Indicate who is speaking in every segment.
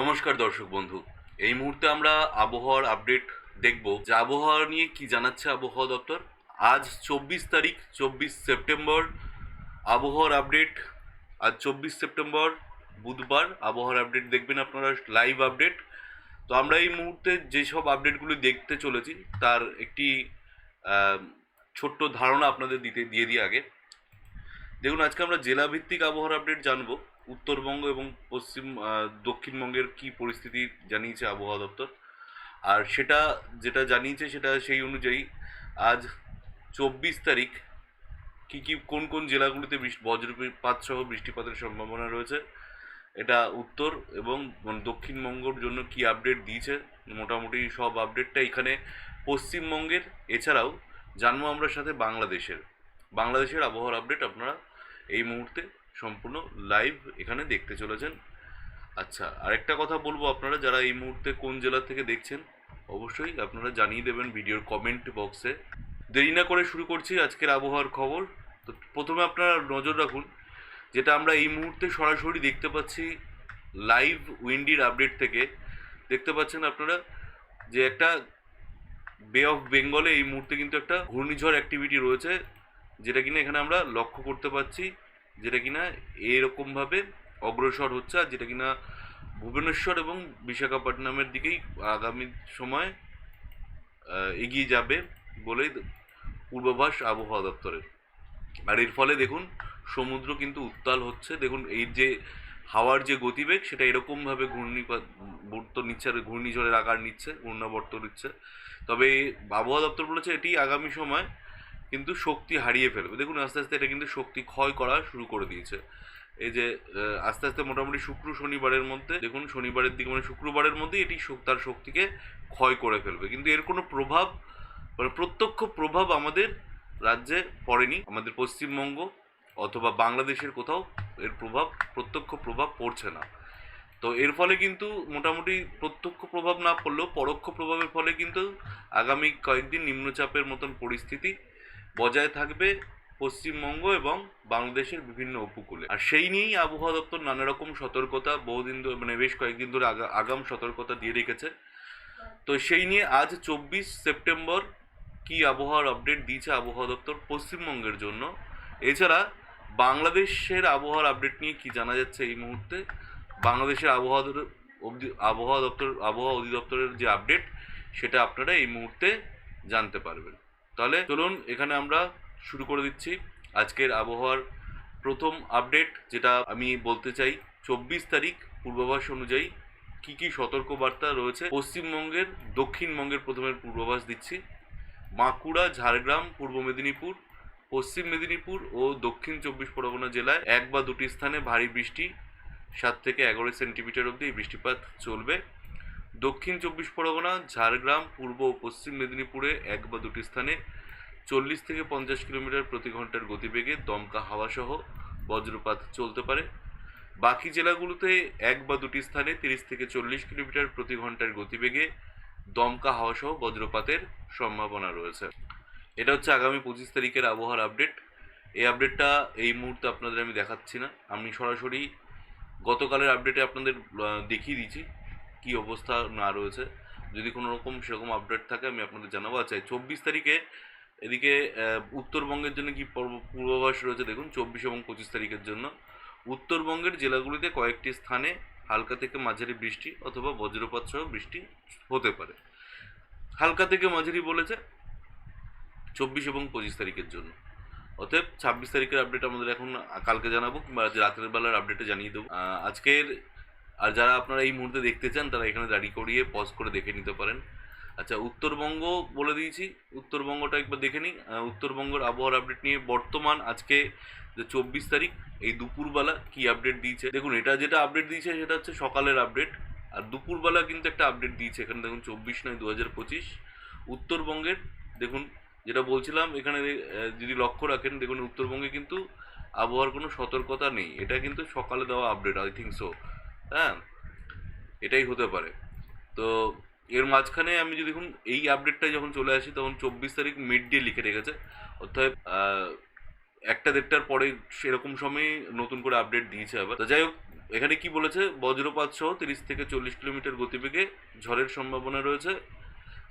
Speaker 1: নমস্কার দর্শক বন্ধু। এই মুহূর্তে আমরা আবহাওয়ার আপডেট দেখব। যে আবহাওয়া নিয়ে কি জানাচ্ছে আবহাওয়া দপ্তর? আজ চব্বিশ তারিখ, চব্বিশ সেপ্টেম্বর, আবহাওয়ার আপডেট আজ চব্বিশ সেপ্টেম্বর, বুধবার আবহাওয়ার আপডেট দেখবেন আপনারা লাইভ আপডেট তো আমরা এই মুহূর্তে যেসব আপডেটগুলি দেখতে চলেছি, তার একটি ছোট্ট ধারণা আপনাদের দিতে, দিয়ে দিই আগে। দেখুন, আজকে আমরা জেলাভিত্তিক আবহাওয়ার আপডেট জানব। উত্তরবঙ্গ এবং পশ্চিম দক্ষিণবঙ্গের কি পরিস্থিতি জানিয়েছে আবহাওয়া দপ্তর। আর সেটা যেটা জানিয়েছে সেটা সেই অনুযায়ী আজ চব্বিশ তারিখ কি কি, কোন কোন জেলাগুলিতে বজ্রপাত সহ বৃষ্টিপাতের সম্ভাবনা রয়েছে, এটা উত্তর এবং মানে দক্ষিণবঙ্গের জন্য কি আপডেট দিয়েছে, মোটামুটি সব আপডেটটা এখানে পশ্চিমবঙ্গের। এছাড়াও জানব আমরা সাথে বাংলাদেশের। বাংলাদেশের আবহাওয়ার আপডেট আপনারা এই মুহূর্তে সম্পূর্ণ লাইভ এখানে দেখতে চলেছেন। আচ্ছা আরেকটা কথা বলব আপনারা যারা এই মুহূর্তে কোন জেলা থেকে দেখছেন, অবশ্যই আপনারা জানিয়ে দেবেন ভিডিওর কমেন্ট বক্সে দেরি না করে শুরু করছি আজকের আবহাওয়ার খবর। তো প্রথমে আপনারা নজর রাখুন, যেটা আমরা এই মুহূর্তে সরাসরি দেখতে পাচ্ছি লাইভ উইন্ডির আপডেট থেকে। দেখতে পাচ্ছেন আপনারা যে একটা বে অফ বেঙ্গলে এই মুহূর্তে কিন্তু একটা ঘূর্ণিঝড় অ্যাক্টিভিটি রয়েছে, যেটা কিনা এখানে আমরা লক্ষ্য করতে পারছি যেটা কিনা এরকমভাবে অগ্রসর হচ্ছে আর যেটা কিনা ভুবনেশ্বর এবং বিশাখাপট্টনমের দিকেই আগামী সময় এগিয়ে যাবে বলেই পূর্বাভাস আবহাওয়া দপ্তরের। আর এর ফলে দেখুন, সমুদ্র কিন্তু উত্তাল হচ্ছে। দেখুন, এই যে হাওয়ার যে গতিবেগ, সেটা এরকমভাবে ঘূর্ণিপাত নিচ্ছে আর ঘূর্ণিঝড়ের আকার নিচ্ছে, ঘূর্ণাবর্ত নিচ্ছে। তবে আবহাওয়া দপ্তর বলেছে এটি আগামী সময় কিন্তু শক্তি হারিয়ে ফেলবে। দেখুন, আস্তে আস্তে এটা কিন্তু শক্তি ক্ষয় করা শুরু করে দিয়েছে। এই যে আস্তে আস্তে মোটামুটি শুক্র শনিবারের মধ্যে, দেখুন, শনিবারের দিকে মানে শুক্রবারের মধ্যে এটি তার শক্তিকে ক্ষয় করে ফেলবে। কিন্তু এর কোনো প্রভাব মানে প্রত্যক্ষ প্রভাব আমাদের রাজ্যে পড়েনি। আমাদের পশ্চিমবঙ্গ অথবা বাংলাদেশের কোথাও এর প্রভাব, প্রত্যক্ষ প্রভাব পড়ছে না। তো এর ফলে কিন্তু মোটামুটি প্রত্যক্ষ প্রভাব না পড়লেও পরোক্ষ প্রভাবের ফলে কিন্তু আগামী কয়েকদিন নিম্নচাপের মতন পরিস্থিতি বজায় থাকবে পশ্চিমবঙ্গ এবং বাংলাদেশের বিভিন্ন উপকূলে। আর সেই নিয়েই আবহাওয়া দপ্তর নানা রকম সতর্কতা বহুদিন ধরে মানে বেশ কয়েকদিন ধরে আগাম সতর্কতা দিয়ে রেখেছে। তো সেই নিয়ে আজ চব্বিশ সেপ্টেম্বর কি আবহাওয়ার আপডেট দিয়েছে আবহাওয়া দপ্তর পশ্চিমবঙ্গের জন্য? এছাড়া বাংলাদেশের আবহাওয়ার আপডেট নিয়ে কি জানা যাচ্ছে এই মুহূর্তে? বাংলাদেশের আবহাওয়া আবহাওয়া দপ্তর, আবহাওয়া অধিদপ্তরের যে আপডেট, সেটা আপনারা এই মুহূর্তে জানতে পারবেন। তাহলে চলুন এখানে আমরা শুরু করে দিচ্ছি আজকের আবহাওয়ার প্রথম আপডেট, যেটা আমি বলতে চাই, চব্বিশ তারিখ পূর্বাভাস অনুযায়ী কি কি সতর্কবার্তা রয়েছে? পশ্চিমবঙ্গের, দক্ষিণবঙ্গের প্রথমে পূর্বাভাস দিচ্ছি। বাঁকুড়া, ঝাড়গ্রাম, পূর্ব মেদিনীপুর, পশ্চিম মেদিনীপুর ও দক্ষিণ চব্বিশ পরগনা জেলায় এক বা দুটি স্থানে ভারী বৃষ্টি, সাত থেকে এগারো সেন্টিমিটার অবধি এই বৃষ্টিপাত চলবে। দক্ষিণ চব্বিশ পরগনা, ঝাড়গ্রাম, পূর্ব ও পশ্চিম মেদিনীপুরে এক বা দুটি স্থানে চল্লিশ থেকে পঞ্চাশ কিলোমিটার প্রতি ঘণ্টার গতিবেগে দমকা হাওয়াসহ বজ্রপাত চলতে পারে। বাকি জেলাগুলোতে এক বা দুটি স্থানে তিরিশ থেকে চল্লিশ কিলোমিটার প্রতি ঘণ্টার গতিবেগে দমকা হাওয়াসহ বজ্রপাতের সম্ভাবনা রয়েছে। এটা হচ্ছে আগামী পঁচিশ তারিখের আবহাওয়ার আপডেট। এই আপডেটটা এই মুহূর্তে আপনাদের আমি দেখাচ্ছি না। আমি সরাসরি গতকালের আপডেটে আপনাদের দেখিয়ে দিয়েছি কি অবস্থা না রয়েছে। যদি কোনো রকম সেরকম আপডেট থাকে, আমি আপনাদের জানাব। আচ্ছা চব্বিশ তারিখে এদিকে উত্তরবঙ্গের জন্য কি পূর্ব- পূর্বাভাস রয়েছে? দেখুন, চব্বিশ এবং পঁচিশ তারিখের জন্য। উত্তরবঙ্গের জেলাগুলিতে কয়েকটি স্থানে হালকা থেকে মাঝারি বৃষ্টি অথবা বজ্রপাত সহ বৃষ্টি হতে পারে। হালকা থেকে মাঝারি বলেছে চব্বিশ এবং পঁচিশ তারিখের জন্য। অতএব ছাব্বিশ তারিখের আপডেট আমাদের এখন কালকে জানাব কিংবা রাতের বেলার আপডেটে জানিয়ে দেবো। আজকের আর যারা আপনারা এই মুহূর্তে দেখতে চান, তারা এখানে দাঁড়িয়ে করিয়ে পজ করে দেখে নিতে পারেন। আচ্ছা উত্তরবঙ্গ বলে দিয়েছি। উত্তরবঙ্গটা একবার দেখে নিই। উত্তরবঙ্গের আবহাওয়ার আপডেট নিয়ে বর্তমান আজকে যে চব্বিশ তারিখ, এই দুপুরবেলা কি আপডেট দিয়েছে? দেখুন, এটা যেটা আপডেট দিয়েছে সেটা হচ্ছে সকালের আপডেট আর দুপুরবেলা কিন্তু একটা আপডেট দিয়েছে। এখানে দেখুন, চব্বিশ নয় দু হাজার পঁচিশ। উত্তরবঙ্গের, দেখুন, যেটা বলছিলাম, এখানে যদি লক্ষ্য রাখেন, দেখুন, উত্তরবঙ্গে কিন্তু আবহাওয়ার কোনো সতর্কতা নেই। এটা কিন্তু সকালে দেওয়া আপডেট আই থিঙ্ক সো হ্যাঁ এটাই হতে পারে। তো এর মাঝখানে আমি যদি দেখুন, এই আপডেটটা যখন চলে আসি, তখন চব্বিশ তারিখ মিড ডে লিখে রেখেছে। অর্থাৎ একটা দেড়টার পরে সেরকম সময়ে নতুন করে আপডেট দিয়েছে আবার। তো যাই হোক, এখানে কি বলেছে? বজ্রপাত সহ তিরিশ থেকে চল্লিশ কিলোমিটার গতিবেগে ঝড়ের সম্ভাবনা রয়েছে।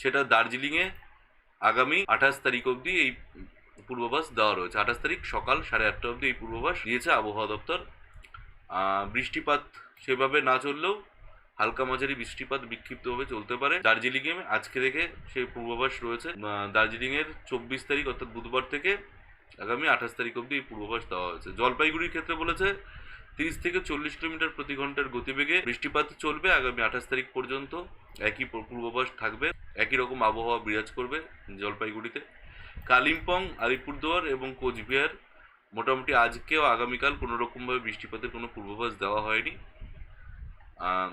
Speaker 1: সেটা দার্জিলিংয়ে আগামী আঠাশ তারিখ অবধি এই পূর্বাভাস দেওয়া রয়েছে। আঠাশ তারিখ সকাল সাড়ে আটটা অবধি এই পূর্বাভাস দিয়েছে আবহাওয়া দপ্তর। বৃষ্টিপাত সেভাবে না চললেও হালকা মাঝারি বৃষ্টিপাত বিক্ষিপ্তভাবে চলতে পারে। দার্জিলিংয়ে আজকে থেকে সেই পূর্বাভাস রয়েছে। দার্জিলিংয়ের চব্বিশ তারিখ অর্থাৎ বুধবার থেকে আগামী আঠাশ তারিখ অবধি এই পূর্বাভাস দেওয়া হয়েছে। জলপাইগুড়ির ক্ষেত্রে বলেছে, তিরিশ থেকে চল্লিশ কিলোমিটার প্রতি ঘণ্টার গতিবেগে বৃষ্টিপাত চলবে। আগামী আঠাশ তারিখ পর্যন্ত একই পূর্বাভাস থাকবে। একই রকম আবহাওয়া বিরাজ করবে জলপাইগুড়িতে। কালিম্পং, আলিপুরদুয়ার এবং কোচবিহার মোটামুটি আজকেও আগামীকাল কোনো রকমভাবে বৃষ্টিপাতের কোনো পূর্বাভাস দেওয়া হয়নি।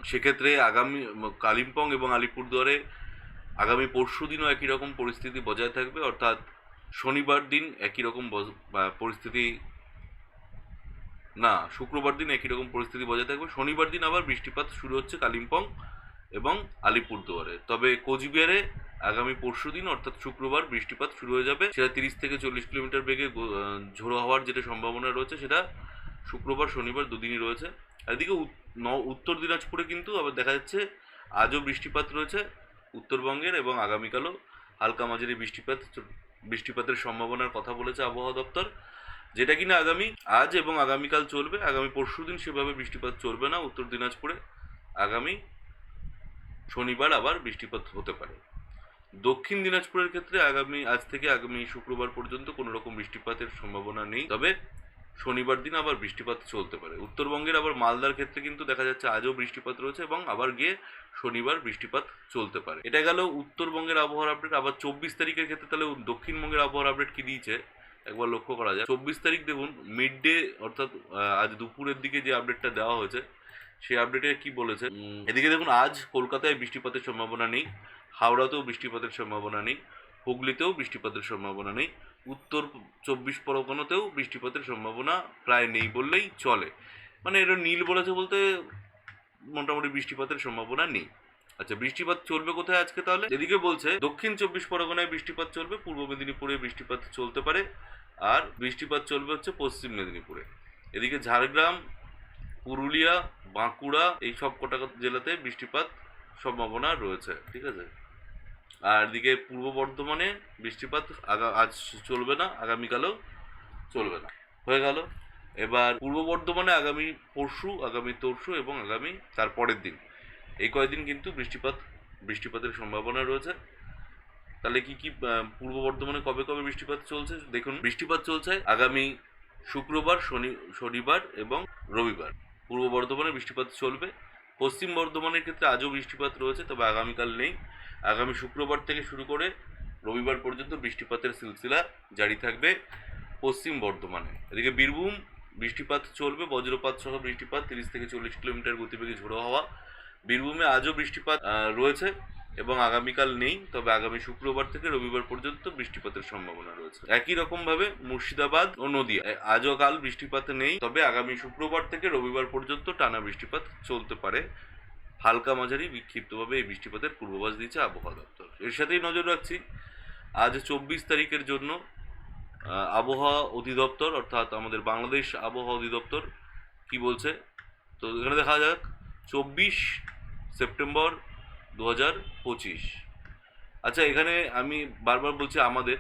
Speaker 1: সেক্ষেত্রে আগামী কালিম্পং এবং আলিপুরদুয়ারে আগামী পরশু দিনও একই রকম পরিস্থিতি বজায় থাকবে, অর্থাৎ শনিবার দিন একই রকম পরিস্থিতি, না, শুক্রবার দিন একই রকম পরিস্থিতি বজায় থাকবে। শনিবার দিন আবার বৃষ্টিপাত শুরু হচ্ছে কালিম্পং এবং আলিপুরদুয়ারে। তবে কোচবিহারে আগামী পরশু দিন, অর্থাৎ শুক্রবার, বৃষ্টিপাত শুরু হয়ে যাবে। সেটা তিরিশ থেকে চল্লিশ কিলোমিটার বেগে ঝোড়ো হওয়ার যেটা সম্ভাবনা রয়েছে, সেটা শুক্রবার, শনিবার দুদিনই রয়েছে। এদিকে ন- উত্তর দিনাজপুরে কিন্তু আবার দেখা যাচ্ছে আজও বৃষ্টিপাত রয়েছে উত্তরবঙ্গের এবং আগামীকালও হালকা মাঝারি বৃষ্টিপাত, বৃষ্টিপাতের সম্ভাবনার কথা বলেছে আবহাওয়া দপ্তর। যেটা কিনা আগামী, আজ এবং আগামীকাল চলবে, আগামী পরশু দিন সেভাবে বৃষ্টিপাত চলবে না, উত্তর দিনাজপুরে আগামী শনিবার আবার বৃষ্টিপাত হতে পারে। দক্ষিণ দিনাজপুরের ক্ষেত্রে আগামী, আজ থেকে আগামী শুক্রবার পর্যন্ত কোনো রকম বৃষ্টিপাতের সম্ভাবনা নেই। তবে শনিবার দিন আবার বৃষ্টিপাত চলতে পারে। উত্তরবঙ্গের আবার মালদার ক্ষেত্রে কিন্তু দেখা যাচ্ছে আজও বৃষ্টিপাত রয়েছে এবং আবার গিয়ে শনিবার বৃষ্টিপাত চলতে পারে। এটা গেল উত্তরবঙ্গের আবহাওয়ার আপডেট আবার চব্বিশ তারিখের ক্ষেত্রে তাহলে দক্ষিণবঙ্গের আবহাওয়ার আপডেট কি দিয়েছে? একবার লক্ষ্য করা যায় চব্বিশ তারিখ দেখুন মিড ডে অর্থাৎ আজ দুপুরের দিকে যে আপডেটটা দেওয়া হয়েছে, সেই আপডেটে কি বলেছে? এদিকে দেখুন, আজ কলকাতায় বৃষ্টিপাতের সম্ভাবনা নেই, হাওড়াতেও বৃষ্টিপাতের সম্ভাবনা নেই। হুগলিতেও বৃষ্টিপাতের সম্ভাবনা নেই। উত্তর চব্বিশ পরগনাতেও বৃষ্টিপাতের সম্ভাবনা প্রায় নেই বললেই চলে। মানে এটা নীল বলেছে বলতে মোটামুটি বৃষ্টিপাতের সম্ভাবনা নেই। আচ্ছা বৃষ্টিপাত চলবে কোথায় আজকে তাহলে? এদিকে বলছে, দক্ষিণ চব্বিশ পরগনায় বৃষ্টিপাত চলবে, পূর্ব মেদিনীপুরে বৃষ্টিপাত চলতে পারে, আর বৃষ্টিপাত চলবে হচ্ছে পশ্চিম মেদিনীপুরে। এদিকে ঝাড়গ্রাম, পুরুলিয়া, বাঁকুড়া, এই সব কটা জেলাতে বৃষ্টিপাত সম্ভাবনা রয়েছে। ঠিক আছে? আর এদিকে পূর্ব বর্ধমানে বৃষ্টিপাত আজ চলবে না, আগামীকালও চলবে না। হয়ে গেল। এবার পূর্ব বর্ধমানে আগামী পরশু, আগামী তরশু এবং আগামী তার পরের দিন। এই কয়েকদিন কিন্তু বৃষ্টিপাত, বৃষ্টিপাতের সম্ভাবনা রয়েছে। তাহলে কি কি পূর্ব বর্ধমানে কবে কবে বৃষ্টিপাত চলছে? দেখুন, বৃষ্টিপাত চলছে আগামী শুক্রবার, শনি, শনিবার এবং রবিবার। পূর্ব বর্ধমানে বৃষ্টিপাত চলবে। পশ্চিম বর্ধমানের ক্ষেত্রে আজও বৃষ্টিপাত রয়েছে, তবে আগামীকাল নেই। আগামী শুক্রবার থেকে শুরু করে রবিবার পর্যন্ত বৃষ্টিপাতের সিলসিলা জারি থাকবে পশ্চিম বর্ধমানে। এদিকে বীরভূম বৃষ্টিপাত চলবে, বজ্রপাত সহ বৃষ্টিপাত তিরিশ থেকে চল্লিশ কিলোমিটার গতিবেগে ঝোড়ো হওয়া। বীরভূমে আজও বৃষ্টিপাত রয়েছে এবং আগামীকাল নেই, তবে আগামী শুক্রবার থেকে রবিবার পর্যন্ত বৃষ্টিপাতের সম্ভাবনা রয়েছে। একই রকম ভাবে মুর্শিদাবাদ ও নদিয়া আজও কাল বৃষ্টিপাত নেই, তবে আগামী শুক্রবার থেকে রবিবার পর্যন্ত টানা বৃষ্টিপাত চলতে পারে। হালকা মাঝারি, বিক্ষিপ্তভাবে এই বৃষ্টিপাতের পূর্বাভাস দিয়েছে আবহাওয়া দপ্তর। এর সাথেই নজর রাখছি, আজ চব্বিশ তারিখের জন্য আবহাওয়া অধিদপ্তর, অর্থাৎ আমাদের বাংলাদেশ আবহাওয়া অধিদপ্তর কি বলছে? তো এখানে দেখা যাক, চব্বিশ সেপ্টেম্বর দু হাজার পঁচিশ। আচ্ছা এখানে আমি বারবার বলছি আমাদের,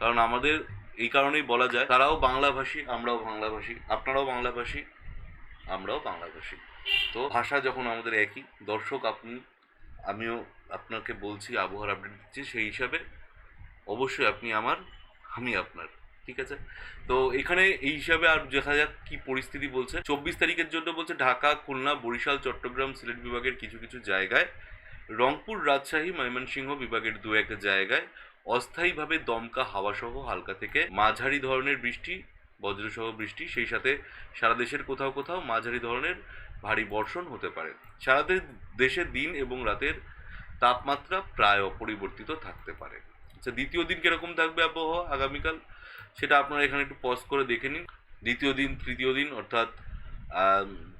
Speaker 1: কারণ আমাদের এই কারণেই বলা যায়, তারাও বাংলাভাষী, আমরাও বাংলাভাষী, আপনারাও বাংলাভাষী আমরাও বাংলাভাষী তো ভাষা যখন আমাদের একই, দর্শক আপনি, আমিও আপনাকে বলছি, আবহাওয়ার আপডেট দিচ্ছি, সেই হিসাবে অবশ্যই আপনি আমার, আমি আপনার, ঠিক আছে? তো এখানে এই হিসাবে আর দেখা যাক কি পরিস্থিতি বলছে। চব্বিশ তারিখের জন্য বলছে ঢাকা, খুলনা, বরিশাল, চট্টগ্রাম, সিলেট বিভাগের কিছু কিছু জায়গায়, রংপুর, রাজশাহী, ময়মনসিংহ বিভাগের দু এক জায়গায় অস্থায়ীভাবে দমকা হাওয়াসহ হালকা থেকে মাঝারি ধরনের বৃষ্টি বজ্রসহ বৃষ্টি, সেই সাথে সারা দেশের কোথাও কোথাও মাঝারি ধরনের ভারী বর্ষণ হতে পারে। সারা দে- দেশে দিন এবং রাতের তাপমাত্রা প্রায় অপরিবর্তিত থাকতে পারে। আচ্ছা দ্বিতীয় দিন কীরকম থাকবে আবহাওয়া আগামীকাল? সেটা আপনারা এখানে একটু পজ করে দেখে নিন। দ্বিতীয় দিন, তৃতীয় দিন, অর্থাৎ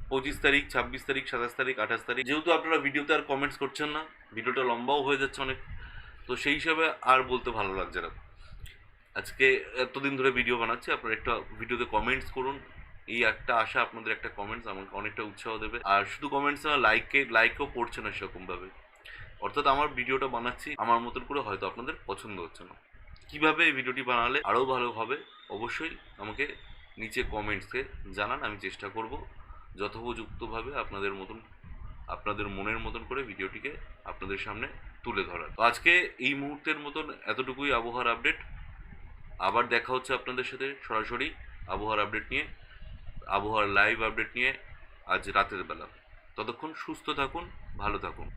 Speaker 1: পঁচিশ তারিখ, ছাব্বিশ তারিখ, সাতাশ তারিখ, আঠাশ তারিখ। যেহেতু আপনারা ভিডিওতে আর কমেন্টস করছেন না, ভিডিওটা লম্বাও হয়ে যাচ্ছে অনেক, তো সেই হিসাবে আর বলতে ভালো লাগছে না। আজকে এতদিন ধরে ভিডিও বানাচ্ছি, আপনারা একটা ভিডিওতে কমেন্টস করুন। এই একটা আশা, আপনাদের একটা কমেন্টস আমাকে অনেকটা উৎসাহ দেবে। আর শুধু কমেন্টস না লাইকে লাইকও পড়ছে না সেরকমভাবে। অর্থাৎ আমার ভিডিওটা বানাচ্ছি, আমার মতন করে হয়তো আপনাদের পছন্দ হচ্ছে না। কীভাবে এই ভিডিওটি বানালে আরও ভালো হবে, অবশ্যই আমাকে নিচে কমেন্টসে জানান, আমি চেষ্টা করব যথোপযুক্তভাবে আপনাদের মতন, আপনাদের মনের মতন করে ভিডিওটিকে আপনাদের সামনে তুলে ধরার। তো আজকে এই মুহূর্তের মতন এতটুকুই আবহাওয়ার আপডেট আবার দেখা হচ্ছে আপনাদের সাথে সরাসরি আবহাওয়ার আপডেট নিয়ে, আবহাওয়ার লাইভ আপডেট নিয়ে আজ রাতের বেলা। ততক্ষণ সুস্থ থাকুন, ভালো থাকুন।